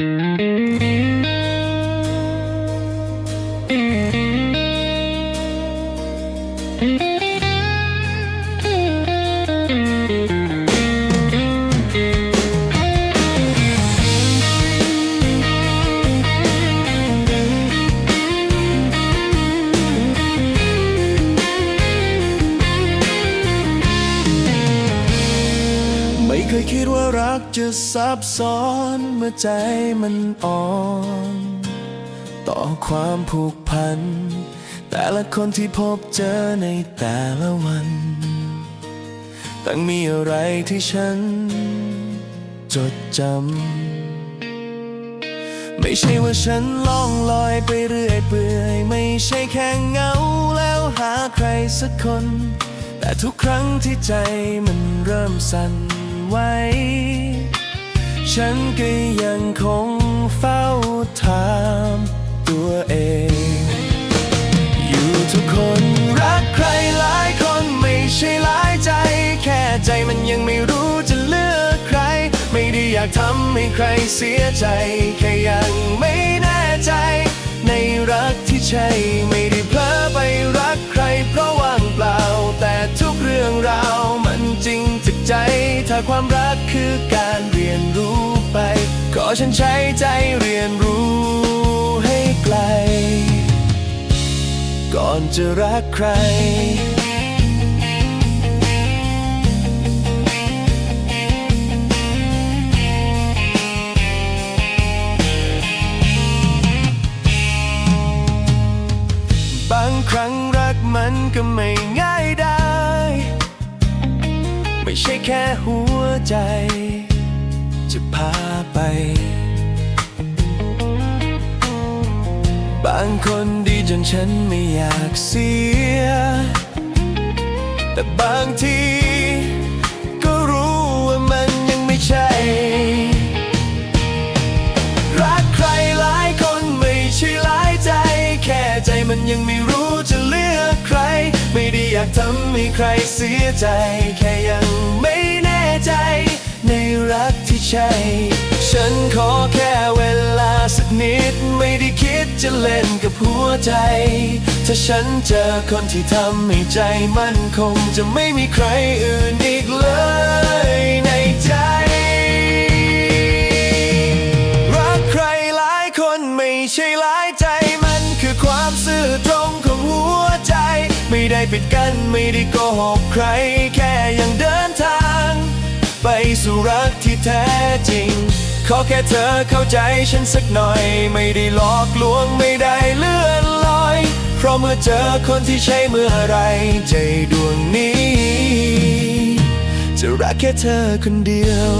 ไม่ เคยคิดว่ารักจะซับซ้อนเมื่อใจมันอ่อน ต่อความผูกพัน แต่ละคนที่พบเจอในแต่ละวันต่างมีอะไรที่ฉัน จดจำ ไม่ใช่ว่าฉันล่องลอยไปเรื่อยเปื่อย ไม่ใช่แค่เหงาแล้วหาใครสักคน แต่ทุกครั้งที่ใจมันเริ่มสั่น ไหวฉันก็ยังคงเฝ้าถามตัวเอง อยู่ทุกคนรักใครหลายคนไม่ใช่หลายใจ แค่ใจมันยังไม่รู้จะเลือกใคร ไม่ได้อยากทำให้ใครเสียใจ แค่ยังไม่แน่ใจ ในรักที่ใช่ไความรักคือการเรียนรู้ไป ขอฉันใช้ใจเรียนรู้ให้ไกล ก่อนจะรักใครบางครั้งรักมันก็ไม่ง่ายได้ ไม่ใช่แค่หัวใจ จะพาไป บางคนดีจนฉันไม่อยากเสีย แต่บางทีก็รู้ว่ามันยังไม่ใช่ รักใครหลายคนไม่ใช่หลายใจ แค่ใจมันยังไม่รู้จะเลือกใคร ไม่ได้อยากทำให้ใครเสียใจแค่ยังไใช่ ฉันขอแค่เวลาสักนิด ไม่ได้คิดจะเล่นกับหัวใจ ถ้าฉันเจอคนที่ทำให้ใจมันคงจะไม่มีใครอื่นอีกเลยในใจ รักใครหลายคนไม่ใช่หลายใจมันคือความซื่อตรงของหัวใจ ไม่ได้ปิดกั้นไม่ได้โกหกใคร แค่ยังเดินทาง ไปสู่รักที่แท้จริง ขอแค่เธอเข้าใจฉันสักหน่อย ไม่ได้หลอกลวงไม่ได้เลื่อนลอย เพราะเมื่อเจอคนที่ใช่เมื่อไร ใจดวงนี้ จะรักแค่เธอคนเดียว